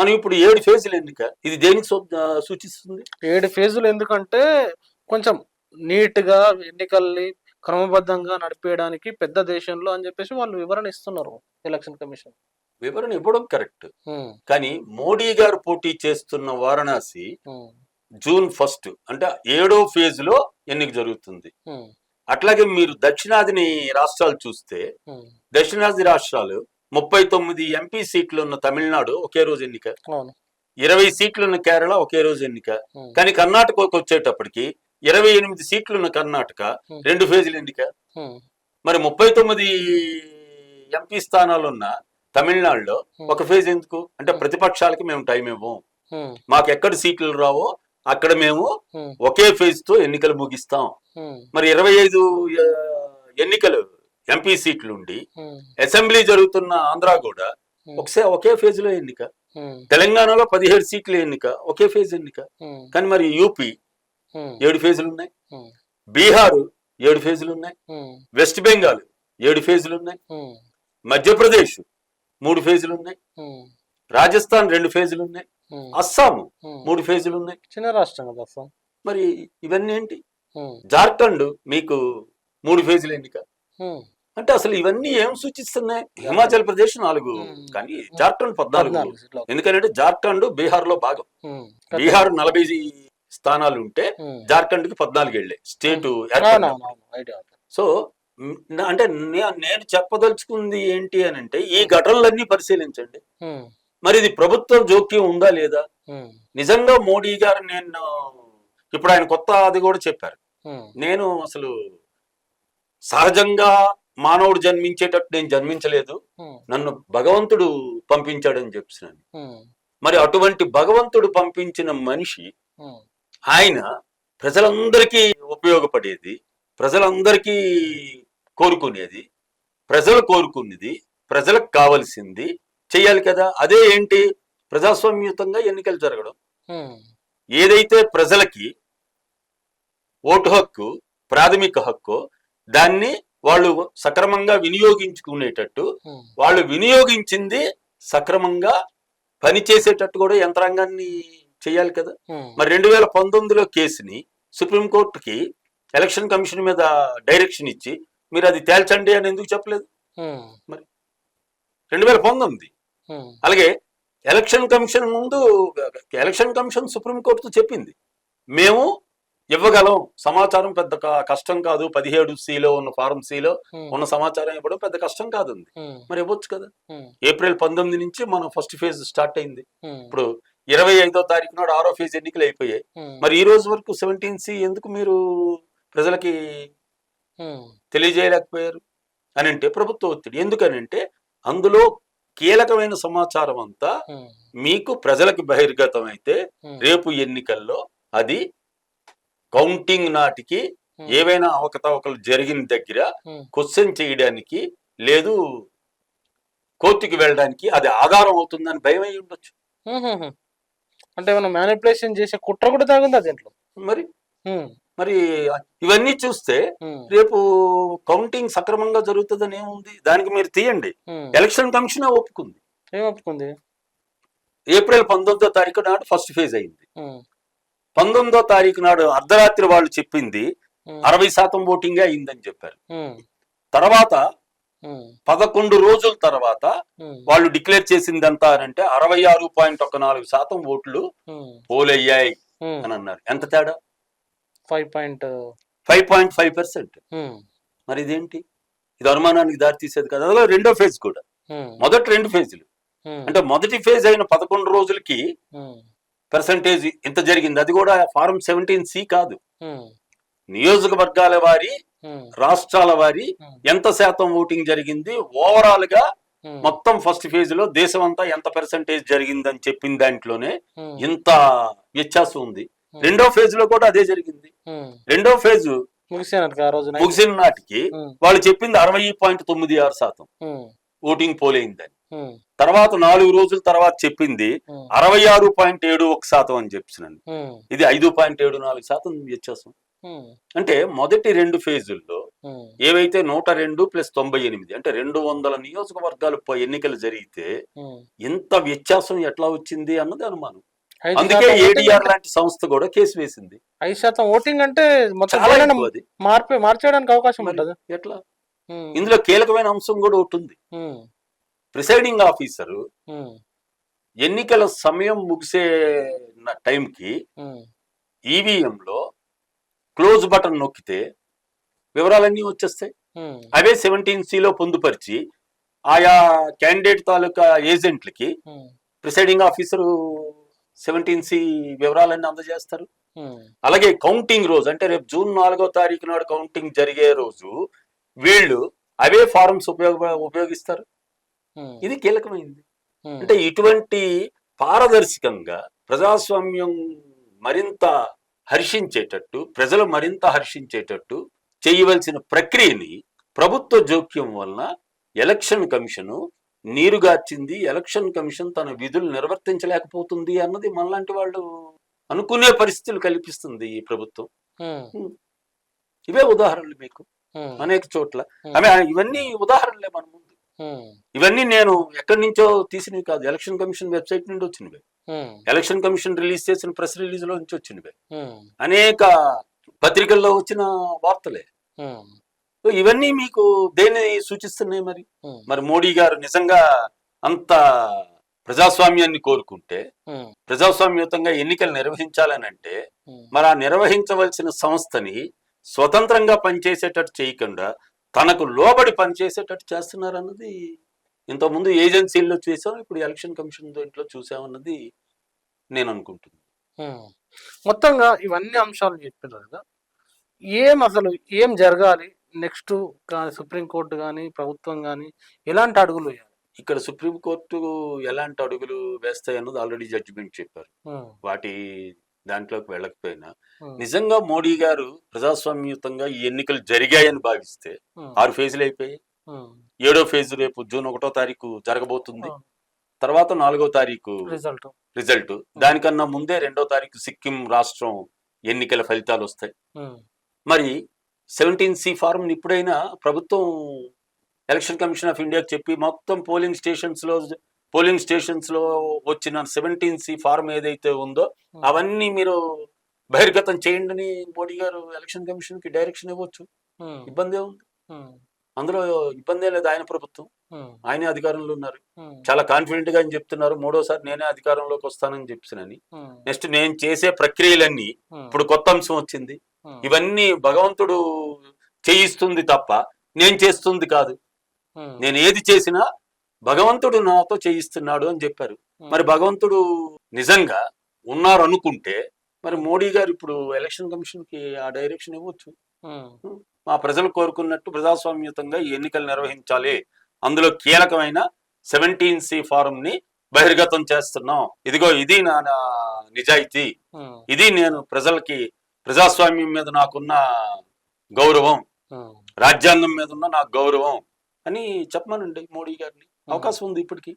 మనం ఇప్పుడు ఏడు ఫేజులు ఎన్నిక ఇది దేనికి సూచిస్తుంది? ఏడు ఫేజులు ఎందుకంటే కొంచెం నీట్గా ఎన్నికల్ని క్రమబద్ధంగా నడిపేయడానికి పెద్ద దేశంలో అని చెప్పేసి వాళ్ళు వివరణ ఇస్తున్నారు ఎలక్షన్ కమిషన్. వివరణ ఇవ్వడం కరెక్ట్. కానీ మోడీ గారు పోటీ చేస్తున్న వారణాసి జూన్ ఫస్ట్ అంటే ఏడో ఫేజ్లో ఎన్నిక జరుగుతుంది. అట్లాగే మీరు దక్షిణాదిని రాష్ట్రాలు చూస్తే దక్షిణాది రాష్ట్రాలు ముప్పై తొమ్మిది ఎంపీ సీట్లు ఉన్న తమిళనాడు ఒకే రోజు ఎన్నిక. ఇరవై సీట్లు ఉన్న కేరళ ఒకే రోజు ఎన్నిక. కానీ కర్ణాటకకు వచ్చేటప్పటికి ఇరవై ఎనిమిది సీట్లు ఉన్న కర్ణాటక రెండు ఫేజులు ఎన్నిక. మరి ముప్పై తొమ్మిది ఎంపీ స్థానాలు ఉన్న తమిళనాడులో ఒక ఫేజ్ ఎందుకు? అంటే ప్రతిపక్షాలకి మేము టైం ఇవ్వం. మాకు ఎక్కడ సీట్లు రావో అక్కడ మేము ఒకే ఫేజ్తో ఎన్నికలు ముగిస్తాం. మరి ఇరవై ఐదు ఎన్నికలు ఎంపీ సీట్లు ఉండి అసెంబ్లీ జరుగుతున్న ఆంధ్ర కూడా ఉమ్, ఒకసారి ఒకే ఫేజ్లో ఎన్నిక తెలంగాణలో పదిహేడు సీట్ల ఎన్నిక ఒకే ఫేజ్ ఎన్నిక. కానీ మరి యూపీ ఏడు ఫేజులు ఉన్నాయి బీహారు ఏడు ఫేజులు ఉన్నాయి వెస్ట్ బెంగాల్ ఏడు ఫేజులు ఉన్నాయి మధ్యప్రదేశ్ మూడు ఫేజులు ఉన్నాయి రాజస్థాన్ రెండు ఫేజులు ఉన్నాయి అస్సాం. మూడు ఫేజులు ఉన్నాయి చిన్న రాష్ట్రం కదా అసలు మరి ఇవన్నీ ఏంటి? జార్ఖండ్ మీకు మూడు ఫేజులు ఎన్నిక. అంటే అసలు ఇవన్నీ ఏం సూచిస్తున్నాయి? హిమాచల్ ప్రదేశ్ నాలుగు. కానీ జార్ఖండ్ పద్నాలుగు. ఎందుకంటే జార్ఖండ్ బీహార్లో భాగం బీహార్ నలభై స్థానాలు ఉంటే. జార్ఖండ్కి పద్నాలుగు వెళ్ళాయి స్టేట్. సో అంటే నేను చెప్పదలుచుకుంది ఏంటి అని అంటే ఈ ఘటనలన్నీ పరిశీలించండి. మరి ఇది ప్రభుత్వం జోక్యం ఉందా లేదా? నిజంగా మోడీ గారు నేను ఇప్పుడు ఆయన కొత్త అది కూడా చెప్పారు. నేను అసలు సహజంగా మానవుడు జన్మించేటట్టు నేను జన్మించలేదు. నన్ను భగవంతుడు పంపించాడని చెప్తున్నాను మరి అటువంటి భగవంతుడు పంపించిన మనిషి ఆయన ప్రజలందరికీ ఉపయోగపడేది ప్రజలందరికీ కోరుకునేది ప్రజలు కోరుకునేది ప్రజలకు కావలసింది చెయ్యాలి కదా. అదే ఏంటి? ప్రజాస్వామ్యయుతంగా ఎన్నికలు జరగడం. ఏదైతే ప్రజలకి ఓటు హక్కు ప్రాథమిక హక్కు దాన్ని వాళ్ళు సక్రమంగా వినియోగించుకునేటట్టు వాళ్ళు వినియోగించింది సక్రమంగా పనిచేసేటట్టు కూడా యంత్రాంగాన్ని చేయాలి కదా. మరి రెండు వేల పంతొమ్మిదిలో కేసుని సుప్రీంకోర్టుకి ఎలక్షన్ కమిషన్ మీద డైరెక్షన్ ఇచ్చి మీరు అది తేల్చండి అని ఎందుకు చెప్పలేదు? ఉమ్, రెండు వేల పంతొమ్మిది. అలాగే ఎలక్షన్ కమిషన్ ముందు ఎలక్షన్ కమిషన్ సుప్రీంకోర్టుతో చెప్పింది మేము ఇవ్వగలం. సమాచారం పెద్ద క- కష్టం కాదు. పదిహేడు సిలో ఉన్న ఫారం సిలో ఉన్న సమాచారం ఇవ్వడం పెద్ద కష్టం కాదు మరి ఇవ్వచ్చు కదా. ఏప్రిల్ పంతొమ్మిది నుంచి మన ఫస్ట్ ఫేజ్ స్టార్ట్ అయింది. ఇప్పుడు ఇరవై ఐదో తారీఖు నాడు ఆరో ఫేజ్ ఎన్నికలు అయిపోయాయి. మరి ఈ రోజు వరకు సెవెంటీన్ సి ఎందుకు మీరు ప్రజలకి తెలియజేయలేకపోయారు? అని అంటే ప్రభుత్వ ఒత్తిడి. ఎందుకనంటే అందులో కీలకమైన సమాచారం అంతా మీకు ప్రజలకు బహిర్గతం అయితే రేపు ఎన్నికల్లో అది కౌంటింగ్ నాటికి ఏవైనా అవకతవకలు జరిగిన దగ్గర క్వశ్చన్ చేయడానికి లేదు కోర్టుకి వెళ్ళడానికి అది ఆధారం అవుతుందని భయం అయి ఉండొచ్చు. అంటే ఏమైనా మ్యానిపులేషన్ చేసే కుట్ర కూడా తాగుందా దీంట్లో? మరి? మరి ఇవన్నీ చూస్తే రేపు కౌంటింగ్ సక్రమంగా జరుగుతుందని ఏముంది? దానికి మీరు తీయండి. ఎలక్షన్ కమిషన్ ఒప్పుకుంది. ఏం ఒప్పుకుంది? ఏప్రిల్ పంతొమ్మిదో తారీఖు నాడు ఫస్ట్ ఫేజ్ అయింది. పంతొమ్మిదో తారీఖు నాడు అర్ధరాత్రి వాళ్ళు చెప్పింది అరవై శాతం ఓటింగే అయిందని చెప్పారు. తర్వాత పదకొండు రోజుల తర్వాత వాళ్ళు డిక్లేర్ చేసింది ఎంత అంటే అరవై ఆరు పాయింట్ ఒక నాలుగు శాతం ఓట్లు పోలయ్యాయి. అని అన్నారు. ఎంత తేడా? Five point five point five percent. మరి ఇదేంటి? ఇది అనుమానానికి దారి తీసేది కదా. అందులో రెండో ఫేజ్ కూడా. మొదటి రెండు ఫేజ్లు. అంటే మొదటి ఫేజ్ అయిన పదకొండు రోజులకి పర్సంటేజ్ ఇంత జరిగింది. అది కూడా ఫారం సెవెంటీన్ సి కాదు. నియోజకవర్గాల వారి రాష్ట్రాల వారి ఎంత శాతం ఓటింగ్ జరిగింది? ఓవరాల్గా మొత్తం ఫస్ట్ ఫేజ్లో దేశం అంతా ఎంత పర్సంటేజ్ జరిగిందని చెప్పిన దాంట్లోనే ఇంత వ్యత్యాసం ఉంది. రెండో ఫేజ్లో కూడా అదే జరిగింది. రెండో ఫేజ్. ముగిసిన నాటికి వాళ్ళు చెప్పింది అరవై పాయింట్ తొమ్మిది ఆరు శాతం ఓటింగ్ పోలైందని. తర్వాత నాలుగు రోజుల తర్వాత చెప్పింది అరవై ఆరు పాయింట్ ఏడు ఒక శాతం అని చెప్పినాను. ఉమ్, ఇది ఐదు పాయింట్ ఏడు నాలుగు శాతం వ్యత్యాసం. అంటే మొదటి రెండు ఫేజుల్లో ఏవైతే నూట రెండు ప్లస్ తొంభై ఎనిమిది అంటే రెండు వందల నియోజకవర్గాలు ఎన్నికలు జరిగితే. ఇంత వ్యత్యాసం ఎట్లా వచ్చింది అన్నది అనుమానం. అందుకే ఏడీఆర్ లాంటి సంస్థ కూడా కేసు వేసింది. ఐదు శాతం ఓటింగ్ అంటే మార్పే మార్చేయడానికి అవకాశం ఉంటుంది? ఎట్లా? ఇందులో కీలకమైన అంశం కూడా ఒకటి ఉంది. ప్రిసైడింగ్ ఆఫీసర్ ఎన్నికల సమయం ముగిసే టైంకి ఈవీఎంలో క్లోజ్ బటన్ నొక్కితే వివరాలన్నీ వచ్చేస్తాయి. అవే సెవెంటీన్ సిలో పొందుపరిచి ఆయా క్యాండిడేట్ తాలూకా ఏజెంట్లకి ప్రిసైడింగ్ ఆఫీసరు సెవెంటీన్ సి వివరాలన్నీ అందజేస్తారు. అలాగే కౌంటింగ్ రోజు అంటే రేపు జూన్ నాలుగో తారీఖు నాడు కౌంటింగ్ జరిగే రోజు వీళ్ళు అవే ఫారమ్స్ ఉపయోగ ఉపయోగిస్తారు. ఇది కీలకమైంది. అంటే ఇటువంటి పారదర్శకంగా ప్రజాస్వామ్యం మరింత హర్షించేటట్టు ప్రజలు మరింత హర్షించేటట్టు చేయవలసిన ప్రక్రియని ప్రభుత్వ జోక్యం వలన ఎలక్షన్ కమిషను నీరుగార్చింది ఎలక్షన్ కమిషన్ తన విధులు నిర్వర్తించలేకపోతుంది అన్నది మనలాంటి వాళ్ళు అనుకునే పరిస్థితులు కల్పిస్తుంది ఈ ప్రభుత్వం. ఇవే ఉదాహరణలు మీకు అనేక చోట్ల. ఆమె ఇవన్నీ ఉదాహరణలే మన ముందు. ఇవన్నీ నేను ఎక్కడి నుంచో తీసినవి కాదు. ఎలక్షన్ కమిషన్ వెబ్సైట్ నుండి వచ్చినవి. ఎలక్షన్ కమిషన్ రిలీజ్ చేసిన ప్రెస్ రిలీజ్లో నుంచి వచ్చినవి. అనేక పత్రికల్లో వచ్చిన వార్తలే. ఇవన్నీ మీకు దేన్ని సూచిస్తున్నాయి మరి? మరి మోడీ గారు నిజంగా అంత ప్రజాస్వామ్యాన్ని కోరుకుంటే ప్రజాస్వామ్యయుతంగా ఎన్నికలు నిర్వహించాలని అంటే మరి ఆ నిర్వహించవలసిన సంస్థని స్వతంత్రంగా పనిచేసేటట్టు చేయకుండా తనకు లోబడి పనిచేసేటట్టు చేస్తున్నారు అన్నది ఇంతకుముందు ఏజెన్సీల్లో చూసాం ఇప్పుడు ఎలక్షన్ కమిషన్ దీంట్లో చూసామన్నది నేను అనుకుంటున్నాను మొత్తంగా ఇవన్నీ అంశాలు చెప్పారు కదా. ఏం అసలు ఏం జరగాలి? నెక్స్ట్ సుప్రీంకోర్టు కానీ ప్రభుత్వం కానీ ఎలాంటి అడుగులు వేయాలి? ఇక్కడ సుప్రీంకోర్టు ఎలాంటి అడుగులు వేస్తాయి అన్నది ఆల్రెడీ జడ్జిమెంట్ చెప్పారు. వాటి దాంట్లోకి వెళ్ళకపోయినా నిజంగా మోడీ గారు ప్రజాస్వామ్యయుతంగా ఈ ఎన్నికలు జరిగాయని భావిస్తే ఆరు ఫేజులు అయిపోయాయి. ఏడో ఫేజ్ రేపు జూన్ ఒకటో తారీఖు జరగబోతుంది. తర్వాత నాలుగో తారీఖు రిజల్ట్. రిజల్ట్. దానికన్నా ముందే రెండో తారీఖు సిక్కిం రాష్ట్రం ఎన్నికల ఫలితాలు వస్తాయి. మరి సెవెంటీన్ సి ఫారం ఇప్పుడైనా ప్రభుత్వం ఎలక్షన్ కమిషన్ ఆఫ్ ఇండియాకి చెప్పి మొత్తం పోలింగ్ స్టేషన్స్లో పోలింగ్ స్టేషన్స్లో వచ్చిన సెవెంటీన్ సి ఫారం ఏదైతే ఉందో అవన్నీ మీరు బహిర్గతం చేయండి అని మోడీ గారు ఎలక్షన్ కమిషన్కి డైరెక్షన్ ఇవ్వచ్చు. ఇబ్బంది ఉంది అందులో ఇబ్బంది లేదు. ఆయన ప్రభుత్వం. ఆయనే అధికారంలో ఉన్నారు. చాలా కాన్ఫిడెంట్గా అని చెప్తున్నారు. మూడోసారి నేనే అధికారంలోకి వస్తానని చెప్పినని. ఉమ్, నెక్స్ట్ నేను చేసే ప్రక్రియలన్నీ ఇప్పుడు కొత్త అంశం వచ్చింది. ఇవన్నీ భగవంతుడు చేయిస్తుంది తప్ప నేను చేస్తుంది కాదు. నేను ఏది చేసినా భగవంతుడు నాతో చేయిస్తున్నాడు అని చెప్పారు. మరి భగవంతుడు నిజంగా ఉన్నారు అనుకుంటే మరి మోడీ గారు ఇప్పుడు ఎలక్షన్ కమిషన్కి ఆ డైరెక్షన్ ఇవ్వచ్చు. మా ప్రజలు కోరుకున్నట్టు ప్రజాస్వామ్యతంగా ఈ ఎన్నికలు నిర్వహించాలి. అందులో కీలకమైన సెవెంటీన్ సి ఫారం ని బహిర్గతం చేస్తున్నాం. ఇదిగో ఇది నా నా నిజాయితీ. ఇది నేను ప్రజలకి ప్రజాస్వామ్యం మీద నాకున్న గౌరవం. రాజ్యాంగం మీద ఉన్న నాకు గౌరవం అని చెప్పమనండి మోడీ గారిని. అవకాశం ఉంది ఇప్పటికి.